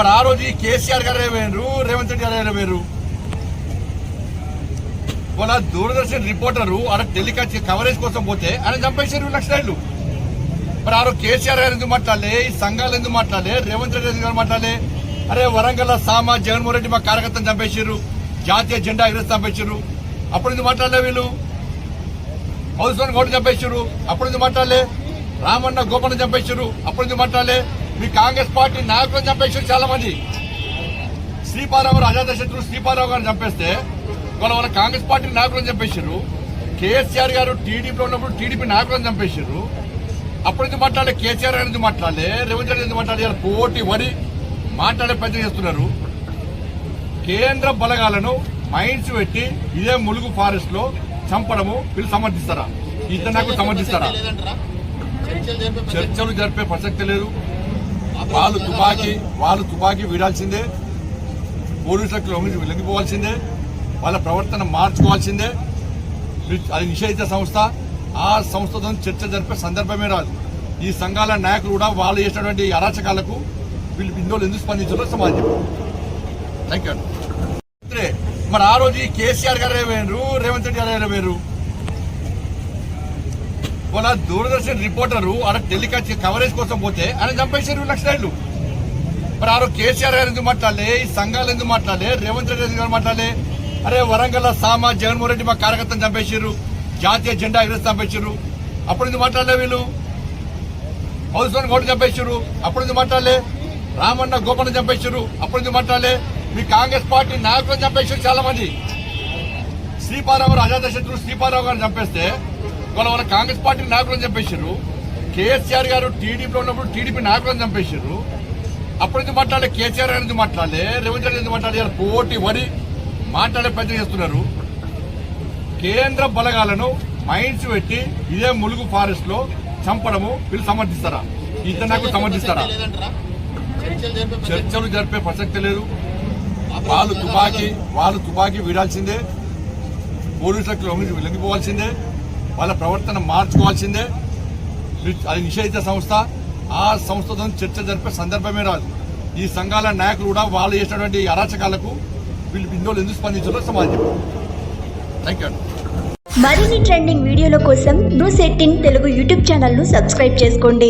మరి ఆ రోజు కేసీఆర్ గారు వేరు రేవంత్ రెడ్డి గారే వేరు వాళ్ళ దూరదర్శన్ రిపోర్టరు ఆడ టెలికాస్ట్ కవరేజ్ కోసం పోతే ఆయన చంపేశారు లక్షలు మరి ఆ రోజు కేసీఆర్ గారు ఎందుకు మాట్లాడలే? ఈ సంఘాలు ఎందుకు మాట్లాడలే? రేవంత్ రెడ్డి గారు మాట్లాడలే? అరే వరంగల్ సామా జగన్మోహన్ రెడ్డి మా కార్యకర్తను చంపేశారు. జాతీయ జెండా ఎగరేసి చంపేశారు. అప్పుడు ఎందుకు మాట్లాడలే వీళ్ళు? మధుసూదన్ గౌడ్ చంపేశారు. అప్పుడు ఎందుకు మాట్లాడలే? రామన్న గోపన్న చంపేశారు. అప్పుడు ఎందుకు మాట్లాడలే? మీ కాంగ్రెస్ పార్టీ నాయకులను చంపేశారు చాలా మంది శ్రీపారావు అజాత శత్రువు శ్రీపారావు గారిని చంపేస్తే వాళ్ళ వాళ్ళ కాంగ్రెస్ పార్టీ నాయకులను చంపేశారు. కేసీఆర్ గారు టీడీపీలో ఉన్నప్పుడు టీడీపీ నాయకులను చంపేశారు. అప్పుడు ఎందుకు మాట్లాడలే కేసీఆర్ గారు ఎందుకు మాట్లాడలే రేవంత్ రెడ్డి ఎందుకు మాట్లాడారు పోటీ వరి మాట్లాడే ప్రయత్నం చేస్తున్నారు. కేంద్ర బలగాలను మైండ్స్ పెట్టి ఇదే ములుగు ఫారెస్ట్లో చంపడము వీళ్ళు సమర్థిస్తారా? ఇద్దరు నాకు సమర్థిస్తారా? చర్చలు జరిపే ప్రసక్తి లేదు. వాళ్ళు తుపాకీ వాళ్ళు తుపాకీ వీడాల్సిందే. పోలీసులకు లొంగి- లొంగిపోవాల్సిందే వాళ్ళ ప్రవర్తన మార్చుకోవాల్సిందే. అది నిషేధిత సంస్థ. ఆ సంస్థతో చర్చ జరిపే సందర్భమే రాదు. ఈ సంఘాల నాయకులు కూడా వాళ్ళు చేసినటువంటి అరాచకాలకు వీళ్ళు ఇందులో ఎందుకు స్పందించారో సమాజం థ్యాంక్ యూ మరి ఆ రోజు కేసీఆర్ గారే వేరు రేవంత్ రెడ్డి గారే వేరు వాళ్ళ దూరదర్శన్ రిపోర్టరు ఆడ టెలికాస్ట్ కవరేజ్ కోసం పోతే ఆయన చంపేశారు లక్షలు మరి ఆరో కేసీఆర్ గారు ఎందుకు మాట్లాడలే? ఈ సంఘాలు ఎందుకు మాట్లాడలే? రేవంత్ రెడ్డి ఎందుకు మాట్లాడలే? అరే వరంగల్ సామా జగన్మోహన్ రెడ్డి మా కార్యకర్తను చంపేశారు. జాతీయ జెండా ఎగరేసి చంపేశారు. అప్పుడు ఎందుకు మాట్లాడలే వీళ్ళు? మధుసూదన్ గౌడ్ చంపేశారు. అప్పుడు ఎందుకు మాట్లాడలే? రామన్న గోపన్న చంపేశారు. అప్పుడు ఎందుకు మాట్లాడలే? మీ కాంగ్రెస్ పార్టీ నాయకులను చంపేశారు చాలా మంది శ్రీపారావు అజాత శత్రువు శ్రీపారావు గారిని చంపేస్తే వాళ్ళ వాళ్ళ కాంగ్రెస్ పార్టీ నాయకులను చంపేశారు కేసీఆర్ గారు టీడీపీలో ఉన్నప్పుడు టీడీపీ నాయకులను చంపేశారు అప్పుడు ఎందుకు మాట్లాడలే కేసీఆర్ గారు ఎందుకు మాట్లాడలే రేవంత్ రెడ్డి ఎందుకు మాట్లాడారు పోటీ వరి మాట్లాడే ప్రయత్నం చేస్తున్నారు. కేంద్ర బలగాలను మైండ్స్ పెట్టి ఇదే ములుగు ఫారెస్ట్లో చంపడము వీళ్ళు సమర్థిస్తారా? ఇద్దరు నాకు సమర్థిస్తారా? చర్చలు జరిపే ప్రసక్తి లేదు. వాళ్ళు తుపాకీ వాళ్ళు తుపాకీ వీడాల్సిందే. పోలీసులకు లొంగి- లొంగిపోవాల్సిందే. వాళ్ళ ప్రవర్తన మార్చుకోవాల్సిందే. అది నిషేధిత సంస్థ. ఆ సంస్థతో చర్చ జరిపే సందర్భమే రాదు. ఈ సంఘాల నాయకులు కూడా వాళ్ళు చేసినటువంటి అరాచకాలకు వీళ్ళు బిందువులు ఎందుకు స్పందించాలో సమాజం థ్యాంక్ యూ మరిన్ని ట్రెండింగ్ వీడియోల కోసం న్యూస్ ఎయిటీన్ తెలుగు యూట్యూబ్ ఛానల్ను సబ్స్క్రైబ్ చేసుకోండి.